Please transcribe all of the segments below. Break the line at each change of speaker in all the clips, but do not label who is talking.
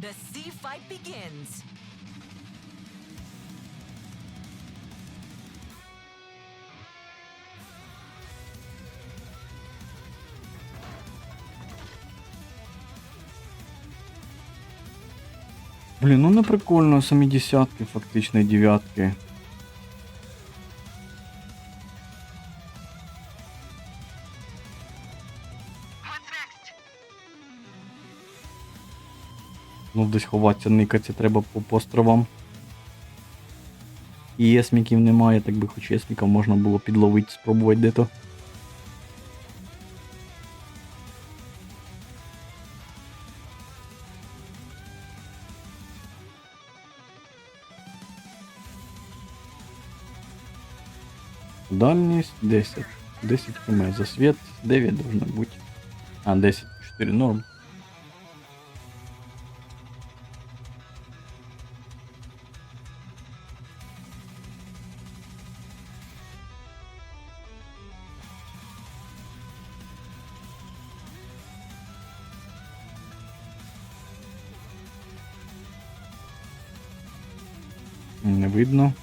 The sea fight begins.
Блін, ну не прикольно, самі десятки, фактично і дев'ятки. Ну, десь ховатися, никатися треба по, по островам. І есміків немає, так би хоч есміків можна було підловити, спробувати де-то. Дальність 10. 10 км. Засвет 9 должно бути. А, 10, 4 норм. Не видно.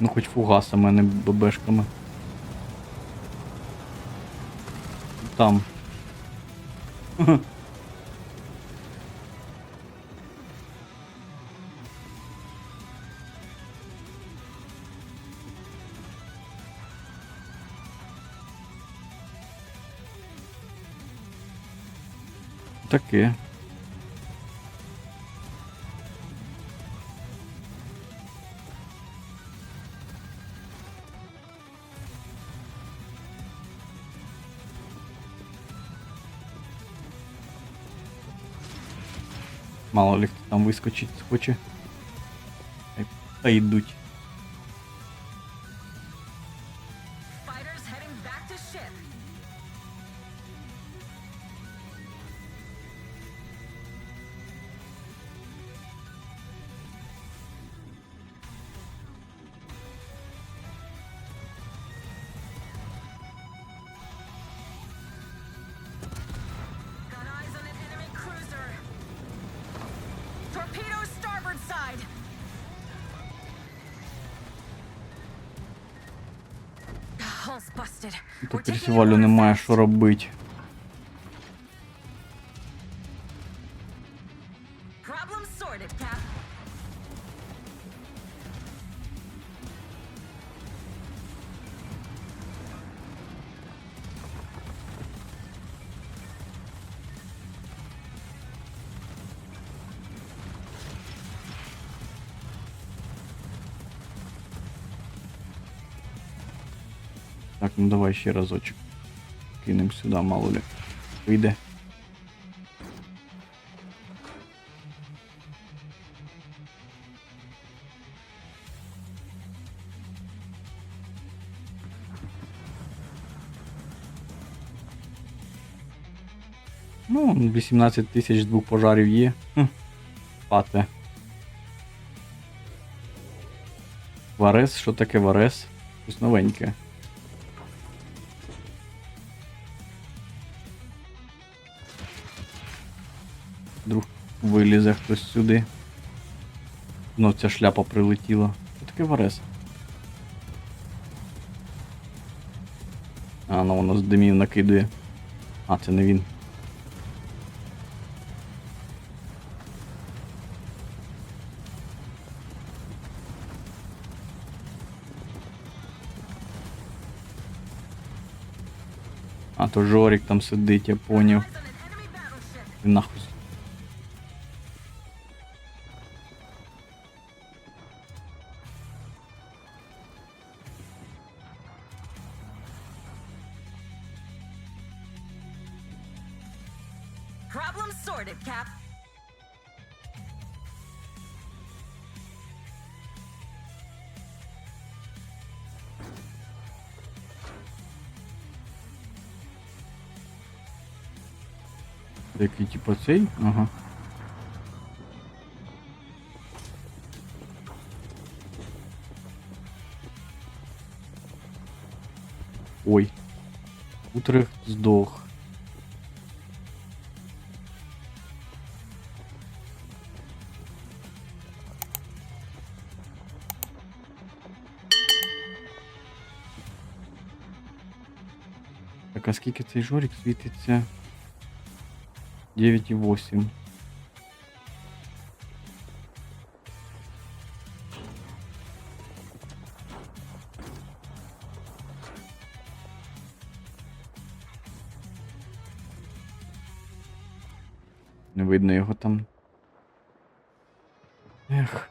Ну хоч фугасами, а не ББшками. Там. Таке. Мало ли хто там вискочить хоче. Та йдуть. Тут
taking
немає що робити. Ну давай ще разочок. Кинемо сюди, мало ли. Вийде. Ну, 18 тисяч двох пожарів є. Хм. Пате. Варес, що таке Варес? Щось новеньке. Хтось сюди. Ну, ця шляпа прилетіла. Що таке Варес? А, ну воно з димів накидує. А, це не він. А то Жорик там сидить, я поняв. Ти Нахуй.
Problem sorted, Cap.
Який, типа цей? Ага. Ой. Утрехт здох. Так, а скільки цей жорік світиться? 9,8. Не видно його там. Ех.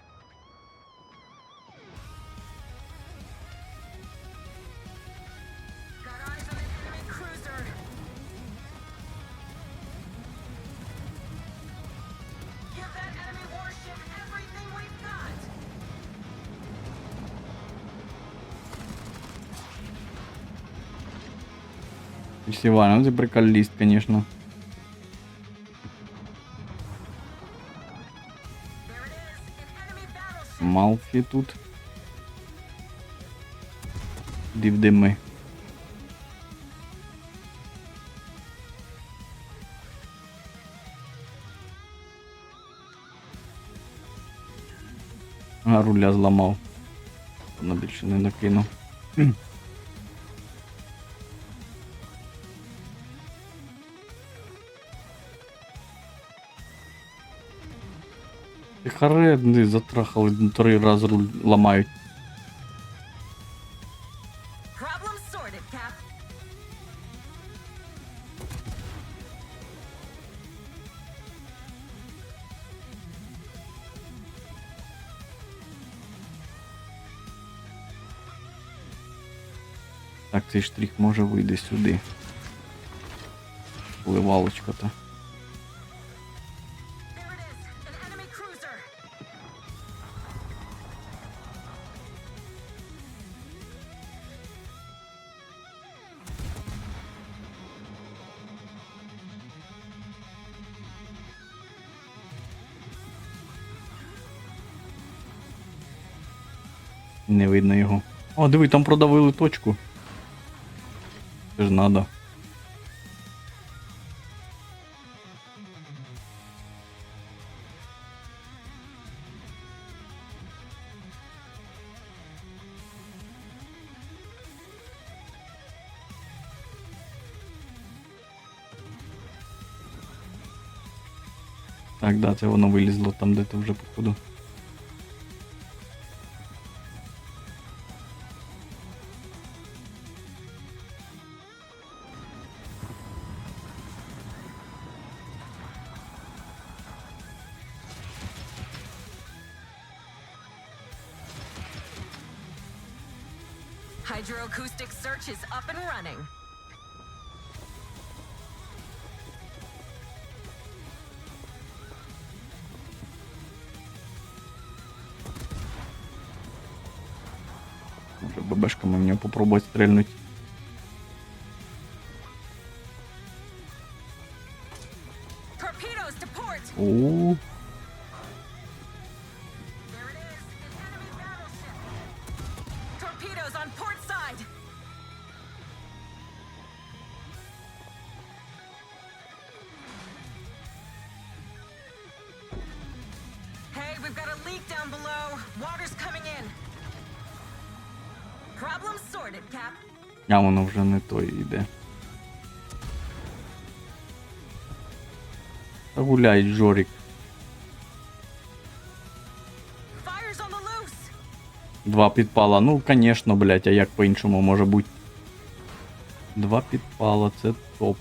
Фестиваль, ну ты приколист, конечно. Малфі тут. Дивдими. А, руля зламав. Вона більше не накинув. Ти харедни затрахали три рази руль ламають. Так, цей штрих може вийде сюди. Пливалочка Не видно його. О, диви, там продавили точку. Це ж надо. Так, да, це воно вилізло там, де то вже походу.
Up and running.
ББшками в нього попробувати стрельнуть.
Torpedoes
А воно вже не той йде. Та гуляй, Жорік.
Fire's on the loose.
Два підпала. Ну, конечно, блять, а як по-іншому може бути. Два підпала, це топ.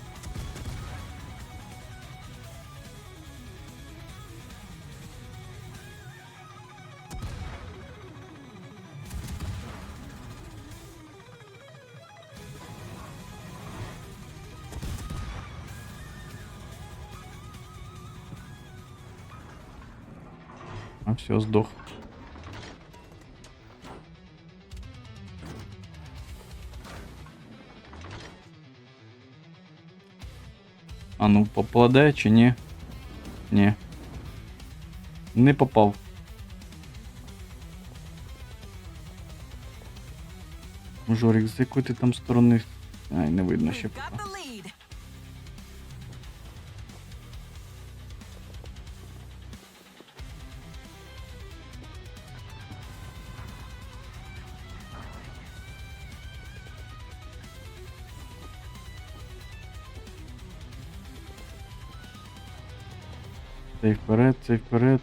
А все, здох. А А ну попаде чи ні? Ні. Не попав. Жорік, з якої ти там сторони. Ай, не видно ще
We've got
поки. Цей вперед, цей вперед.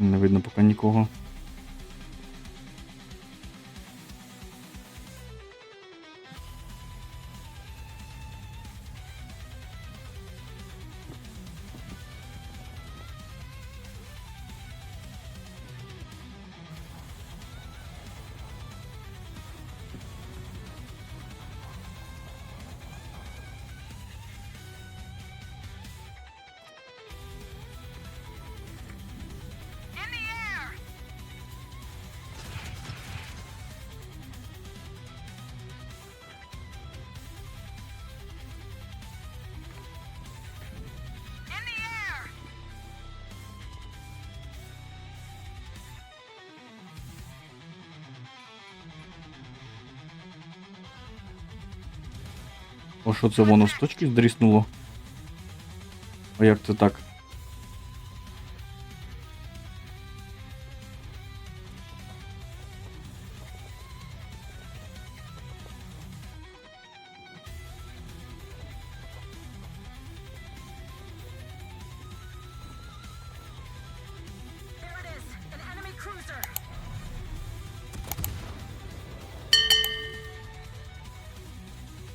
Не видно поки нікого. О, що це воно з точки здріснуло? А як це так?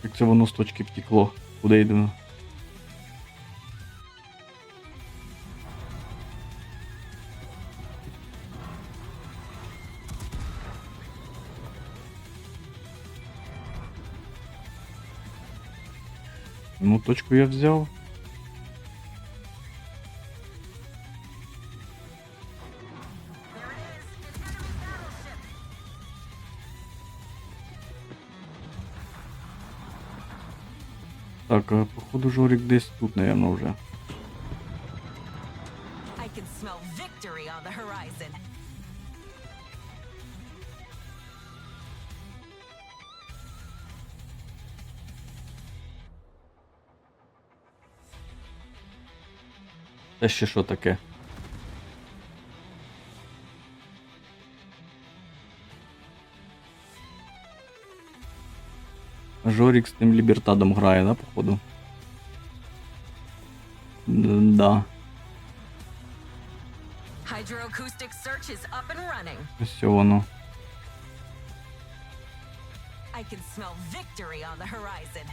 Як це воно з точки втекло? Куди йдемо? Ну, точку я взяв. Походу Жорик десь тут, наверное,
horizon.
Це ще що таке? Жорік з тим Лібертадом грає, да, походу? Д- Да.
Hydroacoustic search is up and running.
Ось воно.
I can smell victory on the horizon.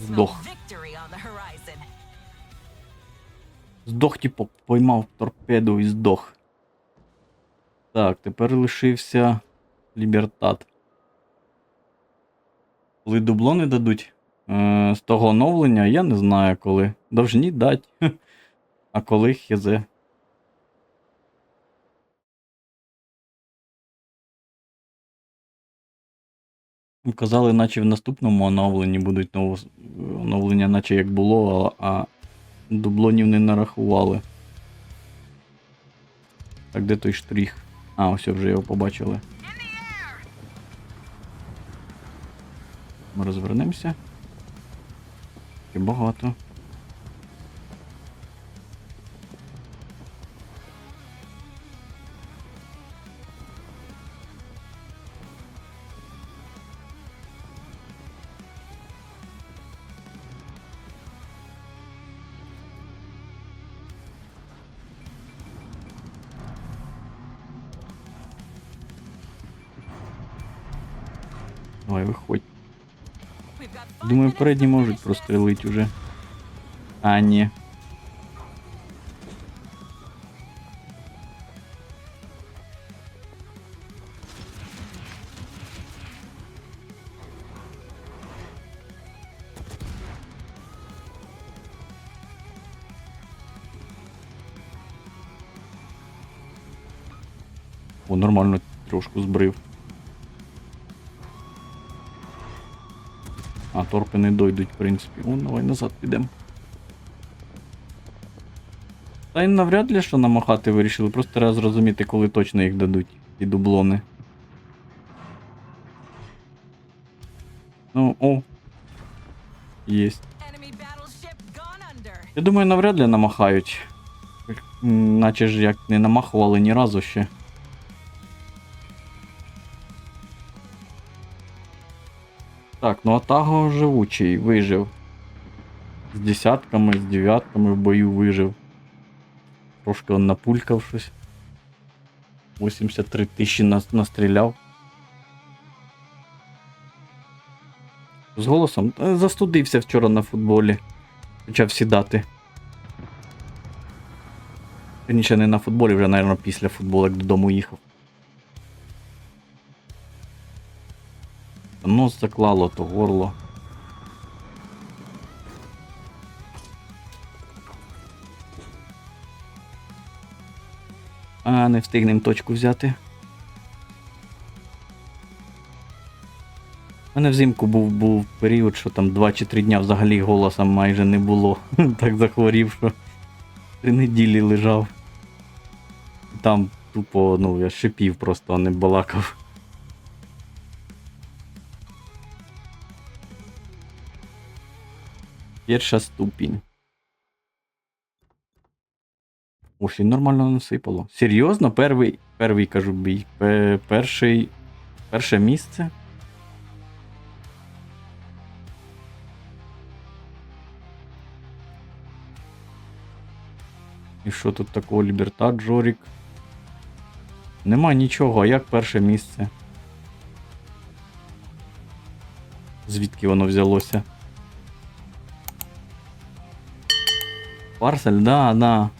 Здох. Здох, типу, поймав торпеду і здох. Так, тепер лишився Лібертад. Коли дублони дадуть е, з того оновлення, я не знаю коли. Должні дати. А коли хезе. Казали, наче в наступному оновленні будуть ново... оновлення, наче як було, а дублонів не нарахували. Так, де той штрих? А, ось вже його побачили. Ми розвернемося. І багато. Давай, виходь. Думаю, передні можуть прострелити уже. А, ні. О, нормально трошку збрив. А, торпи не дойдуть, в принципі. О, давай назад підемо. Та й навряд ли що намахати вирішили, просто треба зрозуміти, коли точно їх дадуть, ті дублони. Ну, о. Єсть. Я думаю, навряд ли намахають. Наче ж як не намахували ні разу ще. Так, ну Атаго живучий, вижив. З десятками, з дев'ятками в бою вижив. Трошки он напулькав щось. 83 тисячі нас- настріляв. З голосом? Застудився вчора на футболі. Почав сідати. Раніше не на футболі, вже, мабуть, після футболу, як додому їхав. Нос заклало, то горло. А, не встигнем точку взяти. У мене взимку був, був період, що там 2 чи 3 дня взагалі голоса майже не було. так захворів, що три неділі лежав. Там тупо, ну, я шипів просто, а не балакав. Перша ступінь. Ось і нормально насипало. Серйозно? Перший, перший кажу бій. Перший. Перше місце? І що тут такого Ліберта Джорік? Нема нічого, а як перше місце? Звідки воно взялося? Парсель, да, да.